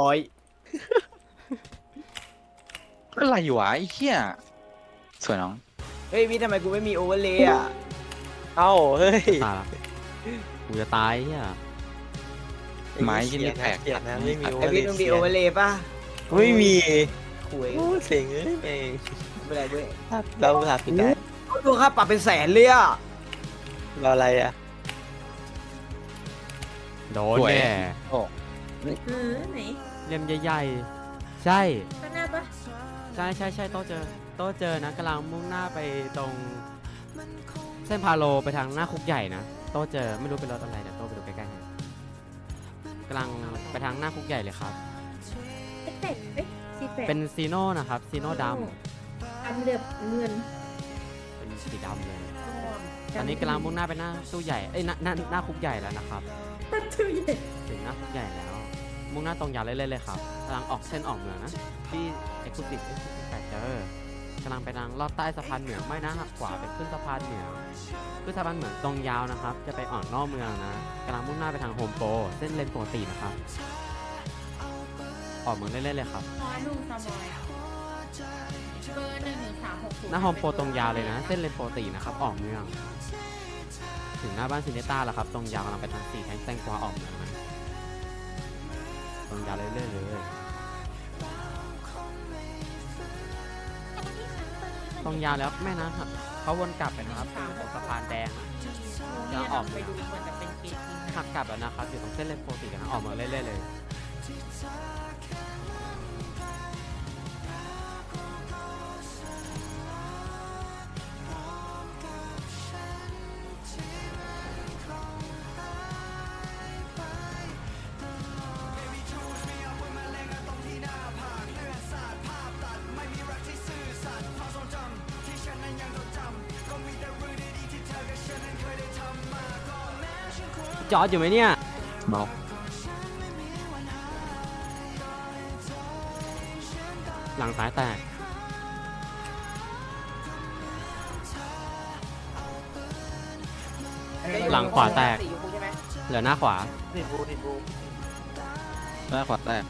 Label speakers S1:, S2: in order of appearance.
S1: ร้อย
S2: อะไรวะไอ้เหี้ยสวยน้อง
S1: เฮ้ยพี่ทำไมกูไม่มีโอเวอร์เลยอะ
S3: เอ้าเฮ้ย
S4: ตายละกูจะตายเฮีย
S2: ไม้ที่นี่แปลก
S3: เขียนนะไม่มี
S1: ไอพี่ต้องมีโอเวอร์เลยป่ะ
S3: ไม่มี
S1: คุย
S3: โอ้เสียงเอ้ยเอง
S1: ไม่เป็นไรด้วย
S3: เราหลับผิดได้
S1: เขาดูค่าปรับเป็นแสนเลยอะ
S3: เราอะไรอะ
S4: โดนแน่
S2: โอ้
S5: เออไหน
S4: เล่มใหญ่ๆ ใช่
S5: ข้างหน้าปะ
S4: ใช่ใช่ใช่โต๊ะเจอโต๊ะเจอนะกำลังมุ่งหน้าไปตรง เส้นพาโลไปทางหน้าคุกใหญ่นะโต๊ะเจอไม่รู้เป็นรถอะไรเดี๋ยวโต๊ะไปดูใกล้ๆให้กำลังไปทางหน้าคุกใหญ่เลยครับ
S5: เอฟเฟกต์เอ้ยสีแปด
S4: เป็นซีโน่นะครับซีโน่ด
S5: ดำเหลือบเงินำ
S4: เป็นสีดำเลย
S5: อ่อน
S4: ตอนนี้กำลังมุ่งหน้าไปหน้าตู้ใหญ่เอ้ยหน้าหน้าหน้าคุกใหญ่แล้วนะครับ
S5: ตัดตู้ใหญ่
S4: ถึงหน้าคุกใหญ่แล้ว มุ่งหน้าตรงยาวเรื่อยๆเลยครับกำลังออกเส้นออกเหนือนะที่เอ็กซ์คลูซีฟเอ็กซ์คลูซีฟแปดเจอกำลังไปทางลอดใต้สะพานเหนือไม่นะหักขวาไปขึ้นสะพานเหนือขึ้นสะพานเหนือตรงยาวนะครับ จะไปอ่อนนอกเมืองนะกำลังมุ่งหน้าไปทางโฮมโปรเส้นเลนปกตินะครับ ออกเมืองเรื่อยๆเลยครับ
S5: น้อยลุงสมอยเบอร์หนึ่งหนึ่งสามหกศูนย์
S4: หน้าโฮมโปรตรงยาวเลยนะ เส้นเลนปกตินะครับ ออกเมือง ถึงหน้าบ้านซินเนต้าแล้วครับ ตรงยาวกำลังไปทางสี่แทงแตงกวาออกเมืองนะ ตรงยาวเรื่อยๆเลย ตรงยาวแล้วแม่นะครับเขาวนกลับไปนะครับตรงสะพานแดงอะยังออก
S5: ไปดูเหมือนจะเป็นเกมจริง
S4: หักกลับแล้วนะครับอยู่ตรงเส้นเลนปกติกันนะออกมาเรื่อยๆเลย จอดอยู่ไหมเนี่ย
S2: เมา
S4: หลังซ้ายแตก หลังขวาแตก เหลือหน้าขวา
S3: ติดบูติดบู
S2: หน้าขวาแตก